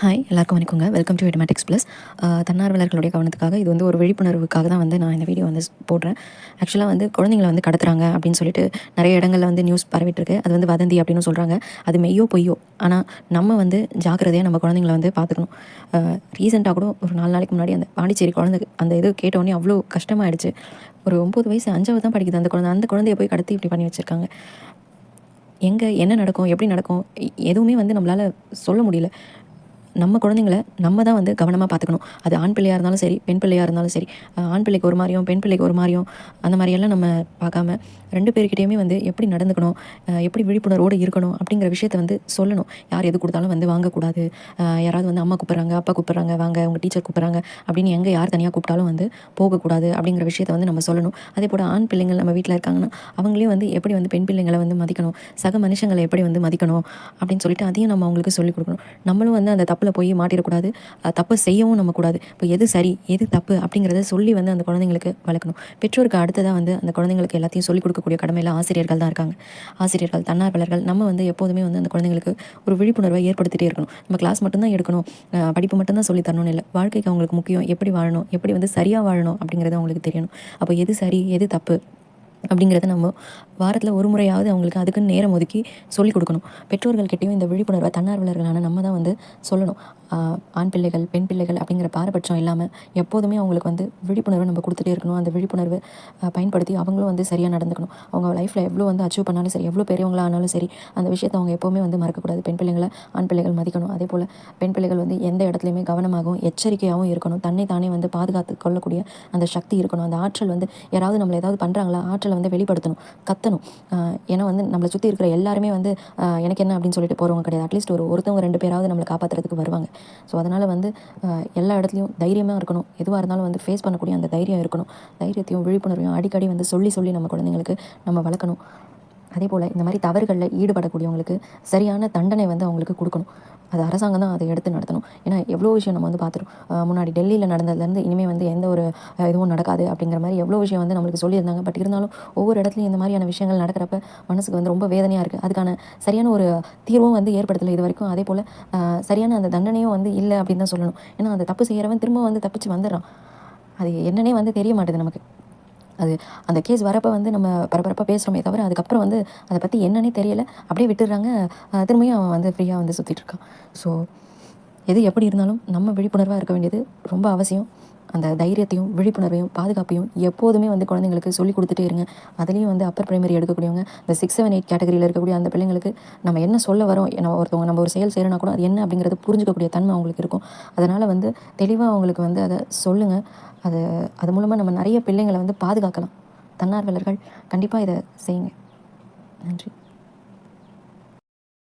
Hi எல்லாருக்கும் வணக்கங்க. Welcome to எடமேட்டிக்ஸ் plus தன்னார்வலர்களுடைய கவனத்துக்காக இது வந்து ஒரு விழிப்புணர்வுக்காக தான் வந்து நான் இந்த வீடியோ வந்து போடுறேன். ஆக்சுவலாக வந்து குழந்தைங்களை வந்து கடத்துறாங்க அப்படின்னு சொல்லிட்டு நிறைய இடங்களில் வந்து நியூஸ் பரவிட்டுருக்கு. அது வந்து வதந்தி அப்படின்னு சொல்கிறாங்க அது மெய்யோ பொய்யோ? ஆனால் நம்ம வந்து ஜாக்கிரதையாக நம்ம குழந்தைங்கள வந்து பார்த்துக்கணும். ரீசெண்டாக கூட ஒரு நாலு நாளைக்கு முன்னாடி அந்த பாண்டிச்சேரி குழந்தை அந்த இது கேட்டோடனே அவ்வளோ கஷ்டமாயிடுச்சு. ஒரு ஒம்பது வயசு அஞ்சாவது தான் படிக்குது அந்த குழந்தை. அந்த குழந்தைய போய் கடத்தி இப்படி பண்ணி வச்சுருக்காங்க. எங்கே என்ன நடக்கும் எப்படி நடக்கும் எதுவுமே வந்து நம்மளால் சொல்ல முடியல. நம்ம குழந்தைங்கள நம்ம தான் வந்து கவனமாக பார்த்துக்கணும். அது ஆண் பிள்ளையாக இருந்தாலும் சரி பெண் பிள்ளையாக இருந்தாலும் சரி ஆண் பிள்ளைக்கு ஒரு மாதிரியும் பெண் பிள்ளைக்கு ஒரு மாதிரியும் அந்த மாதிரியெல்லாம் நம்ம பார்க்காம ரெண்டு பேர்கிட்டையுமே வந்து எப்படி நடந்துக்கணும் எப்படி விழிப்புணர்வோடு இருக்கணும் அப்படிங்கிற விஷயத்த வந்து சொல்லணும். யார் எது கொடுத்தாலும் வந்து வாங்கக்கூடாது. யாராவது வந்து அம்மா கூப்பிட்றாங்க அப்பா கூப்பிட்றாங்க வாங்க உங்கள் டீச்சர் கூப்பிட்றாங்க அப்படின்னு எங்கே யார் தனியாக கூப்பிட்டாலும் வந்து போகக்கூடாது அப்படிங்கிற விஷயத்த வந்து நம்ம சொல்லணும். அதே போல் ஆண் பிள்ளைங்கள் நம்ம வீட்டில் இருக்காங்கன்னா அவங்களையும் வந்து எப்படி வந்து பெண் பிள்ளைங்களை வந்து மதிக்கணும் சக மனுஷங்களை எப்படி வந்து மதிக்கணும் அப்படின்னு சொல்லிட்டு அதையும் நம்ம அவங்களுக்கு சொல்லிக் கொடுக்கணும். நம்மளும் வந்து அந்த தப்பு தப்பில் போய் மாட்டிடக்கூடாது. தப்பு செய்யவும் நம்ம கூடாது இப்போ எது சரி எது தப்பு அப்படிங்கிறத சொல்லி வந்து அந்த குழந்தைங்களுக்கு வளர்க்கணும். பெற்றோருக்கு அடுத்ததாக வந்து அந்த குழந்தைங்களுக்கு எல்லாத்தையும் சொல்லிக் கொடுக்கக்கூடிய கடமையில் ஆசிரியர்கள் தான் இருக்காங்க. ஆசிரியர்கள் தன்னார்வலர்கள் நம்ம வந்து எப்போதுமே வந்து அந்த குழந்தைங்களுக்கு ஒரு விழிப்புணர்வை ஏற்படுத்திகிட்டே இருக்கணும். நம்ம கிளாஸ் மட்டும்தான் எடுக்கணும். படிப்பு மட்டும்தான் சொல்லி தரணும்னு இல்லை. வாழ்க்கைக்கு அவங்களுக்கு முக்கியம் எப்படி வாழணும் எப்படி வந்து சரியாக வாழணும் அப்படிங்கிறது அவங்களுக்கு தெரியணும். அப்போ எது சரி எது தப்பு அப்படிங்கிறத நம்ம வாரத்தில் ஒரு முறையாவது அவங்களுக்கு அதுக்குன்னு நேரம் ஒதுக்கி சொல்லிக் கொடுக்கணும். பெற்றோர்கள்கிட்டையும் இந்த விழிப்புணர்வை தன்னார்வலர்களான நம்ம தான் வந்து சொல்லணும். ஆண் பிள்ளைகள் பெண் பிள்ளைகள் அப்படிங்கிற பாரபட்சம் இல்லாமல் எப்போதுமே அவங்களுக்கு வந்து விழிப்புணர்வை நம்ம கொடுத்துட்டே இருக்கணும். அந்த விழிப்புணர்வு பயன்படுத்தி அவங்களும் வந்து சரியாக நடந்துக்கணும். அவங்க லைஃப்பில் எவ்வளோ வந்து அச்சீவ் பண்ணாலும் சரி எவ்வளோ பெரியவங்களா ஆனாலும் சரி அந்த விஷயத்தை அவங்க எப்போவுமே வந்து மறக்கக்கூடாது. பெண் பிள்ளைங்களை ஆண் பிள்ளைகள் மதிக்கணும். அதே போல் பெண் பிள்ளைகள் வந்து எந்த இடத்துலையுமே கவனமாகவும் எச்சரிக்கையாகவும் இருக்கணும். தன்னை தானே வந்து பாதுகாத்து கொள்ளக்கூடிய அந்த சக்தி இருக்கணும். அந்த ஆற்றல் வந்து யாராவது நம்மளை ஏதாவது பண்ணுறாங்களா ஆற்றலை வந்து வெளிப்படுத்தணும் கத்தணும். ஏன்னா வந்து நம்மளை சுற்றி இருக்கிற எல்லாருமே வந்து எனக்கு என்ன அப்படின்னு சொல்லிட்டு போகிறவங்க கிடையாது. அட்லீஸ்ட் ஒரு ஒருத்தவங்க ரெண்டு பேராவது நம்மளை காப்பாற்றுறதுக்கு வருவாங்க. ஸோ அதனால் வந்து எல்லா இடத்துலையும் தைரியமாக இருக்கணும். எதுவாக இருந்தாலும் வந்து ஃபேஸ் பண்ணக்கூடிய அந்த தைரியம் இருக்கணும். தைரியத்தையும் விழிப்புணர்வையும் அடிக்கடி வந்து சொல்லி சொல்லி நம்ம குழந்தைங்களுக்கு நம்ம வளர்க்கணும். அதே போல் இந்த மாதிரி தவறுகளில் ஈடுபடக்கூடியவங்களுக்கு சரியான தண்டனை வந்து அவங்களுக்கு கொடுக்கணும். அது அரசாங்கம் தான் அதை எடுத்து நடத்தணும். ஏன்னா எவ்வளோ விஷயம் நம்ம வந்து பார்த்துருவோம் முன்னாடி டெல்லியில் நடந்ததுலேருந்து இனிமேல் வந்து எந்த ஒரு இதுவும் நடக்காது அப்படிங்கிற மாதிரி எவ்வளோ விஷயம் வந்து நம்மளுக்கு சொல்லியிருந்தாங்க. பட் இருந்தாலும் ஒவ்வொரு இடத்துலையும் இந்த மாதிரியான விஷயங்கள் நடக்கிறப்ப மனசுக்கு வந்து ரொம்ப வேதனையாக இருக்குது அதுக்கான சரியான ஒரு தீர்வும் வந்து ஏற்படுத்தலை இது வரைக்கும். அதே போல் சரியான அந்த தண்டனையும் வந்து இல்லை அப்படின்னு தான் சொல்லணும். ஏன்னா அந்த தப்பு செய்கிறவன் திரும்ப வந்து தப்பிச்சு வந்துடுறான். அது என்னன்னே வந்து தெரிய மாட்டேது நமக்கு. அது அந்த கேஸ் வரப்போ வந்து நம்ம பரபரப்பாக பேசுகிறோமே தவிர அதுக்கப்புறம் வந்து அதை பற்றி என்னன்னே தெரியலை. அப்படியே விட்டுடுறாங்க. திரும்பியும் அவன் வந்து ஃப்ரீயாக வந்து சுற்றிட்டு இருக்கான். ஸோ எது எப்படி இருந்தாலும் நம்ம விழிப்புணர்வாக இருக்க வேண்டியது ரொம்ப அவசியம். அந்த தைரியத்தையும் விழிப்புணர்வையும் பாதுகாப்பையும் எப்போதுமே வந்து குழந்தைங்களுக்கு சொல்லிக் கொடுத்துட்டே இருங்க. அதுலேயும் வந்து அப்பர் பிரைமரி எடுக்கக்கூடியவங்க இந்த சிக்ஸ் செவன் எயிட் கேட்டகரியில் இருக்கக்கூடிய அந்த பிள்ளைங்களுக்கு நம்ம என்ன சொல்ல வரோம் நம்ம ஒருத்தவங்க நம்ம ஒரு செயல் செய்கிறனா கூட அது என்ன அப்படிங்கிறத புரிஞ்சுக்கக்கூடிய தன்மை அவங்களுக்கு இருக்கும். அதனால் வந்து தெளிவாக அவங்களுக்கு வந்து அதை சொல்லுங்கள் அது அது மூலமாக நம்ம நிறைய பிள்ளைங்களை வந்து பாதுகாக்கலாம். தன்னார்வலர்கள் கண்டிப்பாக இதை செய்யுங்க. நன்றி.